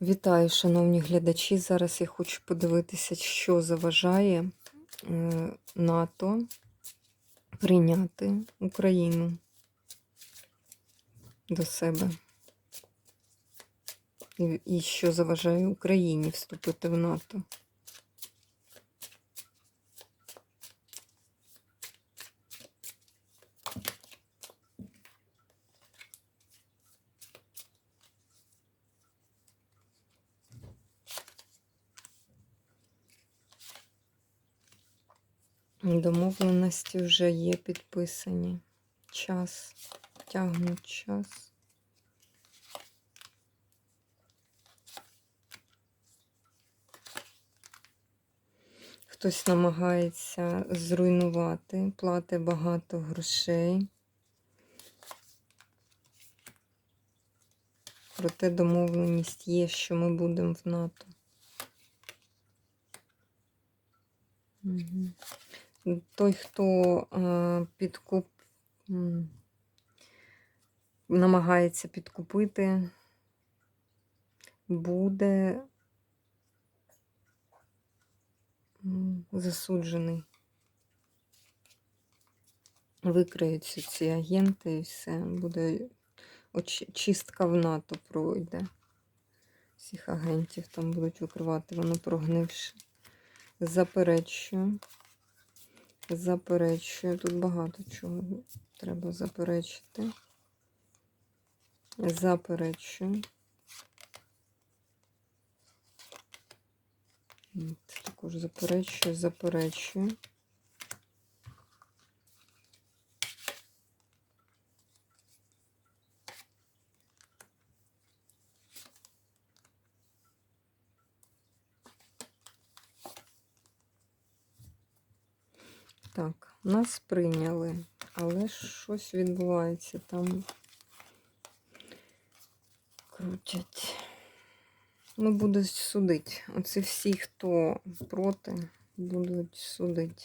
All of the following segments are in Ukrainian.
Вітаю, шановні глядачі. Зараз я хочу подивитися, що заважає е, НАТО прийняти Україну до себе. І, і що заважає Україні вступити в НАТО. Домовленості вже є підписані. Час. Тягнуть час. Хтось намагається зруйнувати, платить багато грошей. Проте домовленість є, що ми будемо в НАТО. Угу. Той, хто е, підкуп намагається підкупити, буде засуджений. Викриються ці агенти і все. Буде чистка в НАТО пройде. Всіх агентів там будуть викривати, воно прогнивши. Заперечую. Заперечую. Тут багато чого треба заперечити. Заперечую. Також заперечую, заперечую. Так, нас прийняли, але щось відбувається там. Крутять. Ну, будуть судити. Оці всі, хто проти, будуть судити.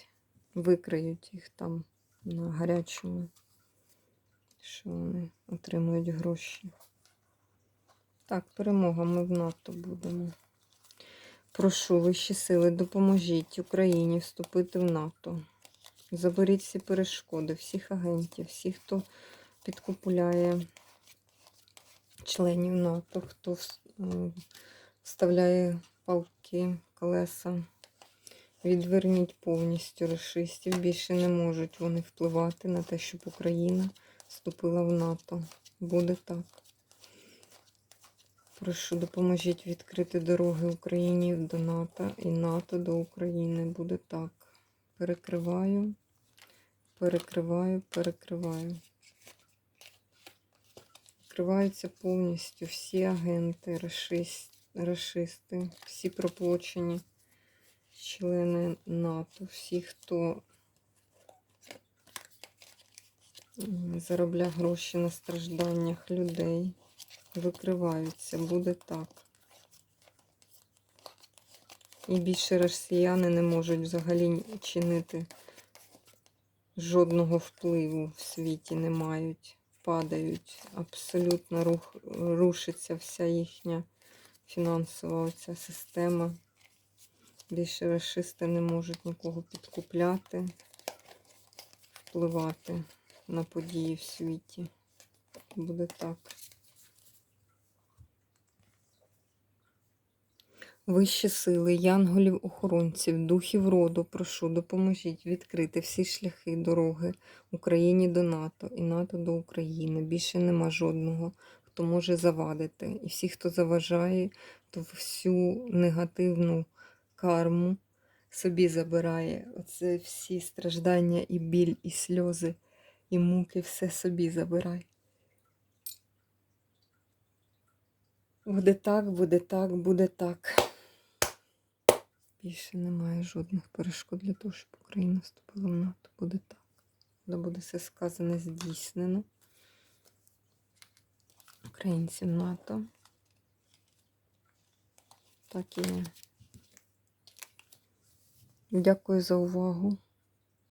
Викриють їх там на гарячому, що вони отримують гроші. Так, перемога, ми в НАТО будемо. Прошу вищі сили, допоможіть Україні вступити в НАТО. Заберіть всі перешкоди, всіх агентів, всіх, хто підкупуляє членів НАТО, хто вставляє палки, колеса. Відверніть повністю расистів. Більше не можуть вони впливати на те, щоб Україна вступила в НАТО. Буде так. Прошу, допоможіть відкрити дороги Україні до НАТО і НАТО до України. Буде так. Перекриваю, перекриваю, перекриваю. Відкриваються повністю всі агенти, рашисти, всі проплочені члени НАТО, всі, хто заробляє гроші на стражданнях людей, викриваються. Буде так. І більше росіяни не можуть взагалі чинити жодного впливу в світі не мають, падають, абсолютно рух, рушиться вся їхня фінансова оця система. Більше расисти не можуть нікого підкупляти, впливати на події в світі. Буде так. Вищі сили, янголів-охоронців, духів роду, прошу, допоможіть відкрити всі шляхи дороги Україні до НАТО і НАТО до України. Більше нема жодного, хто може завадити. І всі, хто заважає, то всю негативну карму собі забирає. Оце всі страждання і біль, і сльози, і муки, все собі забирай. Буде так, буде так, буде так. Більше немає жодних перешкод для того, щоб Україна вступила в НАТО. Буде так. Коли буде все сказане, здійснено. Українцям НАТО. Так і. Дякую за увагу.